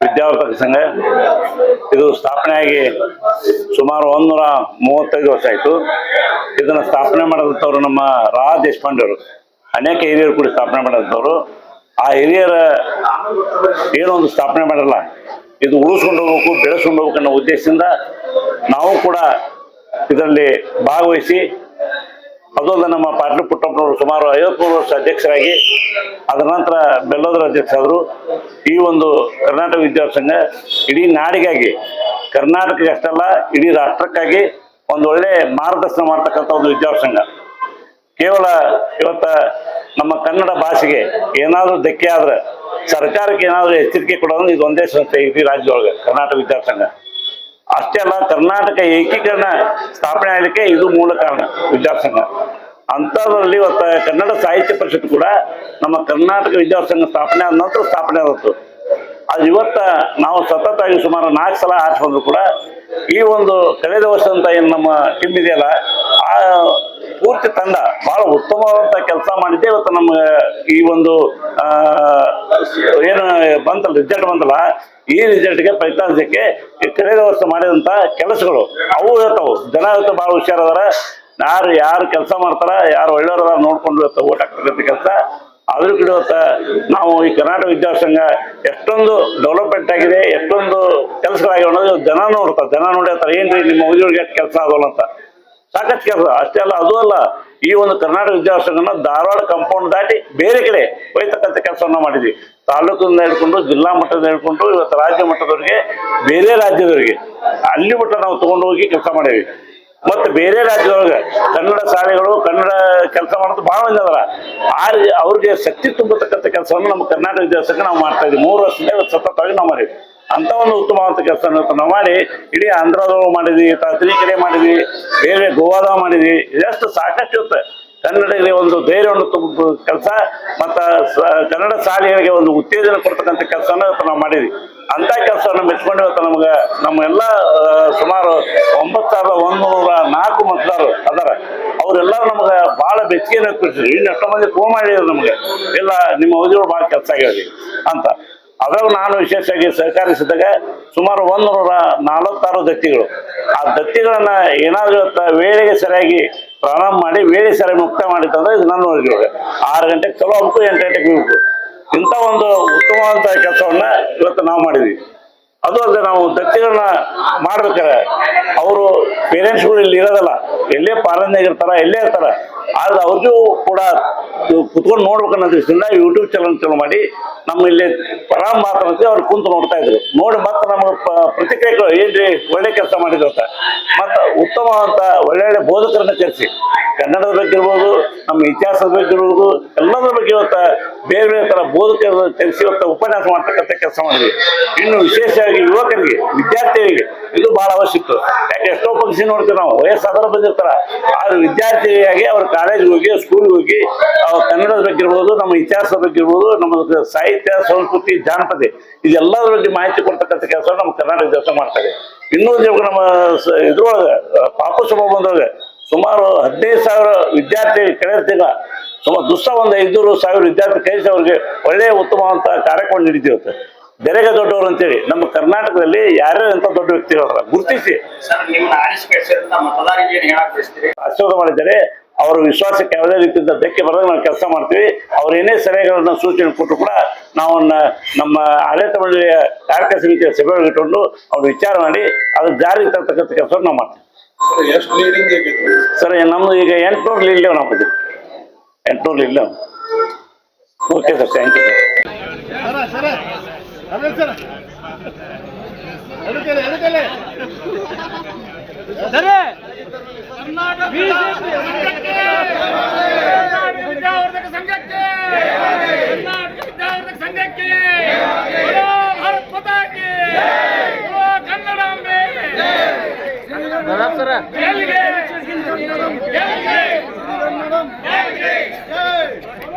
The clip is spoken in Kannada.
ವಿದ್ಯಾವರ್ಧಕ ಸಂಘ, ಇದು ಸ್ಥಾಪನೆಯಾಗಿ ಸುಮಾರು ಒಂದೂರ ಮೂವತ್ತೈದು ವರ್ಷ ಆಯಿತು. ಇದನ್ನು ಸ್ಥಾಪನೆ ಮಾಡಿದಂಥವ್ರು ನಮ್ಮ ರಾ ದೇಶಪಾಂಡೆ ಅವರು. ಅನೇಕ ಹಿರಿಯರು ಕೂಡ ಸ್ಥಾಪನೆ ಮಾಡಿದಂಥವ್ರು. ಆ ಹಿರಿಯರ ಏನೋ ಒಂದು ಸ್ಥಾಪನೆ ಮಾಡಲ್ಲ. ಇದು ಉಳಿಸ್ಕೊಂಡು ಹೋಗ್ಬೇಕು, ಬೆಳೆಸ್ಕೊಂಡು ಹೋಗ್ಬೇಕು ಅನ್ನೋ ಉದ್ದೇಶದಿಂದ ನಾವು ಕೂಡ ಇದರಲ್ಲಿ ಭಾಗವಹಿಸಿ ಅದೊಂದು ನಮ್ಮ ಪಾಟೀಲ್ ಪುಟ್ಟಪ್ಪನವರು ಸುಮಾರು ಐವತ್ಮೂರು ವರ್ಷ ಅಧ್ಯಕ್ಷರಾಗಿ, ಅದರ ನಂತರ ಬೆಲ್ಲೋದರ ಅಧ್ಯಕ್ಷರಾದರು. ಈ ಒಂದು ಕರ್ನಾಟಕ ವಿದ್ಯಾರ್ಥಿ ಸಂಘ ಇಡೀ ನಾಡಿಗಾಗಿ, ಕರ್ನಾಟಕಕ್ಕೆ ಅಷ್ಟಲ್ಲ, ಇಡೀ ರಾಷ್ಟ್ರಕ್ಕಾಗಿ ಒಂದು ಒಳ್ಳೆ ಮಾರ್ಗದರ್ಶನ ಮಾಡ್ತಕ್ಕಂಥ ಒಂದು ವಿದ್ಯಾರ್ಥಿ ಸಂಘ. ಕೇವಲ ಇವತ್ತ ನಮ್ಮ ಕನ್ನಡ ಭಾಷೆಗೆ ಏನಾದರೂ ಧಕ್ಕೆ ಆದ್ರೆ, ಸರ್ಕಾರಕ್ಕೆ ಏನಾದರೂ ಎಚ್ಚರಿಕೆ ಕೊಡೋದು ಇದು ಒಂದೇ ಸಂಸ್ಥೆ ಇಡೀ ರಾಜ್ಯದೊಳಗೆ, ಕರ್ನಾಟಕ ವಿದ್ಯಾರ್ಥಿ ಸಂಘ. ಅಷ್ಟೇ ಅಲ್ಲ, ಕರ್ನಾಟಕ ಏಕೀಕರಣ ಸ್ಥಾಪನೆ ಆಗಲಿಕ್ಕೆ ಇದು ಮೂಲ ಕಾರಣ, ವಿದ್ಯಾಸಂಘ. ಸಂಘ ಅಂಥದ್ರಲ್ಲಿ ಇವತ್ತು ಕನ್ನಡ ಸಾಹಿತ್ಯ ಪರಿಷತ್ ಕೂಡ ನಮ್ಮ ಕರ್ನಾಟಕ ವಿದ್ಯಾಸಂಘ ಸಂಘ ಸ್ಥಾಪನೆ ಆದ ನಂತರ ಸ್ಥಾಪನೆ ಆದದ್ದು. ಅದು ಇವತ್ತ ನಾವು ಸತತವಾಗಿ ಸುಮಾರು ನಾಲ್ಕು ಸಲ ಆಚೆ ಬಂದ್ರು ಕೂಡ ಈ ಒಂದು ಕಳೆದ ವರ್ಷ ಅಂತ ಏನು ನಮ್ಮ ಟಿಮ್ ಇದೆಯಲ್ಲ, ಆ ಪೂರ್ತಿ ತಂಡ ಬಹಳ ಉತ್ತಮವಾದಂತ ಕೆಲಸ ಮಾಡಿದ್ದೆ. ಇವತ್ತು ನಮ್ಗೆ ಈ ಒಂದು ಏನು ಬಂತಲ್ಲ ರಿಸಲ್ಟ್ ಬಂತಲ್ಲ, ಈ ರಿಸಲ್ಟ್ಗೆ ಫಲಿತಾಂಶಕ್ಕೆ ಕಳೆದ ವರ್ಷ ಮಾಡಿದಂತ ಕೆಲಸಗಳು ಅವು ಹೇಳ್ತಾವು ಜನ ಇವತ್ತು ಬಹಳ ಹುಷಾರದಾರ. ಯಾರು ಯಾರು ಕೆಲಸ ಮಾಡ್ತಾರ, ಯಾರು ಒಳ್ಳೆಯವ್ರ ನೋಡ್ಕೊಂಡು ಇವತ್ತು ಓಟ್ ಹಾಕ್ತಕ್ಕಂಥ ಕೆಲಸ. ಆದರೂ ಕೂಡ ನಾವು ಈ ಕರ್ನಾಟಕ ವಿದ್ಯಾರ್ಥಿ ಸಂಘ ಎಷ್ಟೊಂದು ಡೆವಲಪ್ಮೆಂಟ್ ಆಗಿದೆ, ಎಷ್ಟೊಂದು ಕೆಲಸಗಳಾಗಿ ಅನ್ನೋದು ಜನ ನೋಡ್ತಾರೆ. ಜನ ನೋಡಿರ್ತಾರೆ ಏನ್ರಿ ನಿಮ್ಮ ಉದ್ಯೋಗ ಕೆಲಸ ಆಗೋಲ್ಲ ಅಂತ. ಸಾಕಷ್ಟು ಕೆಲಸ. ಅಷ್ಟೇ ಅಲ್ಲ, ಅದು ಅಲ್ಲ, ಈ ಒಂದು ಕರ್ನಾಟಕ ವಿದ್ಯಾಸಂಘನ ಸಂಘನ ಧಾರವಾಡ ಕಾಂಪೌಂಡ್ ದಾಟಿ ಬೇರೆ ಕಡೆ ಒಯ್ತಕ್ಕಂಥ ಕೆಲಸವನ್ನ ಮಾಡಿದ್ವಿ. ತಾಲೂಕಿಂದ ಹಿಡ್ಕೊಂಡು, ಜಿಲ್ಲಾ ಮಟ್ಟದಿಂದ ಹಿಡ್ಕೊಂಡು, ಇವತ್ತು ರಾಜ್ಯ ಮಟ್ಟದವರಿಗೆ ಬೇರೆ ರಾಜ್ಯದವರಿಗೆ. ಅಲ್ಲಿ ಮಟ್ಟ ನಾವು ತಗೊಂಡು ಹೋಗಿ ಕೆಲಸ ಮಾಡೀವಿ ಮತ್ತೆ ಬೇರೆ ರಾಜ್ಯದೊಳಗೆ ಕನ್ನಡ ಶಾಲೆಗಳು, ಕನ್ನಡ ಕೆಲಸ ಮಾಡೋದು ಬಹಳ ಮಂದಿ ಆ ಅವ್ರಿಗೆ ಶಕ್ತಿ ತುಂಬತಕ್ಕಂಥ ಕೆಲಸವನ್ನು ನಮ್ಮ ಕರ್ನಾಟಕ ವಿದ್ಯಾಸಂಘ ನಾವು ಮಾಡ್ತಾ ಇದ್ವಿ. ಮೂರು ವರ್ಷದಿಂದ ಸತತವಾಗಿ ನಾವು ಮಾಡಿದ್ವಿ. ಅಂತ ಒಂದು ಉತ್ತಮವಾದ ಕೆಲಸ ನಾವು ಮಾಡಿ, ಇಡೀ ಆಂಧ್ರದೊಳಗೆ ಮಾಡಿದ್ವಿ ಕಡೆ ಮಾಡಿದ್ವಿ, ಬೇರೆ ಗೋವಾದ ಮಾಡಿದ್ವಿ, ಇದಷ್ಟು ಸಾಕಷ್ಟು ಇರುತ್ತೆ. ಕನ್ನಡಿಗರಿಗೆ ಒಂದು ಧೈರ್ಯವನ್ನು ತುಂಬ, ಕೆಲಸ ಮತ್ತು ಕನ್ನಡ ಶಾಲೆಗಳಿಗೆ ಒಂದು ಉತ್ತೇಜನ ಕೊಡ್ತಕ್ಕಂಥ ಕೆಲಸನ ನಾವು ಮಾಡಿದ್ವಿ. ಅಂತ ಕೆಲಸವನ್ನು ಮೆಚ್ಕೊಂಡು ಇವತ್ತು ನಮ್ಗೆ, ನಮ್ಮ ಎಲ್ಲ ಸುಮಾರು ಒಂಬತ್ತು ಸಾವಿರದ ಒಂದೂರ ನಾಲ್ಕು ಮತದಾರರು ಅದಾರ. ಅವರೆಲ್ಲರೂ ನಮ್ಗೆ ಭಾಳ ಬೆಚ್ಚಗೆ ಇನ್ನು ಎಷ್ಟೋ ಮಂದಿ ಫೋನ್ ಮಾಡಿದ್ರು ನಮ್ಗೆ. ಇಲ್ಲ, ನಿಮ್ಮ ಅವಧಿಗಳು ಭಾಳ ಕೆಲಸ ಆಗ್ಯಾವ್ರಿ ಅಂತ. ಅದ್ರಾಗ ನಾನು ವಿಶೇಷವಾಗಿ ಸಹಕರಿಸಿದಾಗ ಸುಮಾರು ಒಂದು ನೂರ ನಲವತ್ತಾರು ದತ್ತಿಗಳು. ಆ ದತ್ತಿಗಳನ್ನ ಏನಾದ್ರೂ ವೇಳೆಗೆ ಸರಿಯಾಗಿ ಪ್ರಾರಂಭ ಮಾಡಿ ವೇಳೆ ಸರಿಯಾಗಿ ಮುಕ್ತ ಮಾಡಿತ್ತಂದ್ರೆ ಇದು ನನ್ನ ಉದ್ಯೋಗ ಆರು ಗಂಟೆಗೆ ಚಲೋ ಹೋಗ್ಬೇಕು ಎಂಟು ಗಂಟೆಗೆ ಹೋಗ್ಬೇಕು ಇಂಥ ಒಂದು ಉತ್ತಮವಾದಂಥ ಕೆಲಸವನ್ನ ಇವತ್ತು ನಾವು ಮಾಡಿದ್ವಿ. ಅದು ಅಲ್ಲದೆ ನಾವು ದತ್ತಿಗಳನ್ನ ಮಾಡ್ಬೇಕಾರೆ ಅವರು ಪೇರೆಂಟ್ಸ್ಗಳು ಇಲ್ಲಿ ಇರೋದಲ್ಲ, ಎಲ್ಲೇ ಪಾಲನೆ ಇರ್ತಾರ ಎಲ್ಲೇ ಇರ್ತಾರ, ಆದ್ರೆ ಅವ್ರಿಗೂ ಕೂಡ ಕುತ್ಕೊಂಡು ನೋಡ್ಬೇಕನ್ನೋ ದೃಷ್ಟಿಯಿಂದ ಯೂಟ್ಯೂಬ್ ಚಾನಲ್ ಚಾಲು ಮಾಡಿ ನಮ್ಮ ಇಲ್ಲಿ ಪರಾಮ್ ಮಾತಾಡ್ತೀವಿ ಅವ್ರು ಕುಂತು ನೋಡ್ತಾ ಇದ್ರು. ನೋಡಿ ಮತ್ತೆ ನಮಗೆ ಪ್ರತಿಕ್ರಿಯೆಗಳು ಏನ್ರಿ ಒಳ್ಳೆ ಕೆಲಸ ಮಾಡಿದ್ರು ಅಂತ. ಮತ್ತೆ ಉತ್ತಮವಾದಂತ ಒಳ್ಳೆ ಬೋಧಕರನ್ನ ಕರೆಸಿ ಕನ್ನಡದ ಬಗ್ಗೆ ಇರ್ಬೋದು ನಮ್ಮ ಇತಿಹಾಸದ ಬಗ್ಗೆ ಇರ್ಬೋದು ಎಲ್ಲದರ ಬಗ್ಗೆ ಇವತ್ತ ಬೇರೆ ಬೇರೆ ಥರ ಬೋಧಕರು ತಿಳಿಸಿ ಇವತ್ತ ಉಪನ್ಯಾಸ ಮಾಡ್ತಕ್ಕಂಥ ಕೆಲಸ ಮಾಡಿದ್ವಿ. ಇನ್ನು ವಿಶೇಷವಾಗಿ ಯುವಕರಿಗೆ, ವಿದ್ಯಾರ್ಥಿಗಳಿಗೆ ಇದು ಬಹಳ ಅವಶ್ಯಕ. ಯಾಕೆ, ಎಷ್ಟೋ ಪಕ್ಷಿ ನೋಡ್ತೀವಿ ನಾವು ವಯಸ್ಸಾದರ ಬಂದಿರ್ತಾರ. ಆದ್ರೆ ವಿದ್ಯಾರ್ಥಿಯಾಗಿ ಅವ್ರ ಕಾಲೇಜ್ಗೆ ಹೋಗಿ ಸ್ಕೂಲ್ಗೆ ಹೋಗಿ ಅವ್ರ ಕನ್ನಡದ ಬಗ್ಗೆ ಇರ್ಬೋದು ನಮ್ಮ ಇತಿಹಾಸದ ಬಗ್ಗೆ ಇರ್ಬೋದು ನಮ್ಮ ಸಾಹಿತ್ಯ, ಸಂಸ್ಕೃತಿ, ಜಾನಪದ, ಇದೆಲ್ಲದರ ಬಗ್ಗೆ ಮಾಹಿತಿ ಕೊಡ್ತಕ್ಕಂಥ ಕೆಲಸ ನಮ್ಮ ಕರ್ನಾಟಕ ಕೆಲಸ ಮಾಡ್ತಾರೆ ಇನ್ನೊಂದು ನಮ್ಮ ಇದ್ರೊಳಗೆ ಪಾಪು ಸಭಾ ಬಂದೊಳಗೆ ಸುಮಾರು ಹದಿನೈದು ಸಾವಿರ ವಿದ್ಯಾರ್ಥಿ ಕಳೆದ ತಿಂಗಳ ಸುಮಾರು ದುಸ್ಸ ಒಂದು ಐದುನೂರು ಸಾವಿರ ವಿದ್ಯಾರ್ಥಿ ಕಳಿಸಿ ಅವ್ರಿಗೆ ಒಳ್ಳೆಯ ಉತ್ತಮವಂತ ಕಾರ್ಯಕ್ರಮ ನಡೀತಿರುತ್ತೆ ಬೆರೆಗ ದೊಡ್ಡವರು ಅಂತೇಳಿ ನಮ್ಮ ಕರ್ನಾಟಕದಲ್ಲಿ ಯಾರ್ಯಾರು ಅಂತ ದೊಡ್ಡ ವ್ಯಕ್ತಿಗಳಲ್ಲ ಗುರುತಿಸಿ. ಆಶೀರ್ವಾದ ಮಾಡಿದ್ದಾರೆ. ಅವರ ವಿಶ್ವಾಸಕ್ಕೆ ಯಾವುದೇ ರೀತಿಯಿಂದ ಧಕ್ಕೆ ಬರೋದು ನಾವು ಕೆಲಸ ಮಾಡ್ತೀವಿ. ಅವ್ರು ಏನೇ ಸಲಹೆಗಳನ್ನ ಸೂಚನೆ ಕೊಟ್ಟರು ಕೂಡ ನಾವು ನಮ್ಮ ಆಡಳಿತ ಮಂಡಳಿಯ ಕಾರ್ಯಕ ಸಮಿತಿಯ ಸಭೆಗಳು ಇಟ್ಕೊಂಡು ಅವ್ರು ವಿಚಾರ ಮಾಡಿ ಅದು ಜಾರಿಗೆ ತರ್ತಕ್ಕಂಥ ಕೆಲಸವನ್ನು ನಾವು ಮಾಡ್ತೀವಿ. ಸರ್ ನಮ್ದು ಈಗ ಎಂಟುನೂರು ಇಲ್ಲ ನಾವು ಎಂಟ್ನೂರ್ ಇಲ್ಲ okay sir thank you sir. Yay! Yay!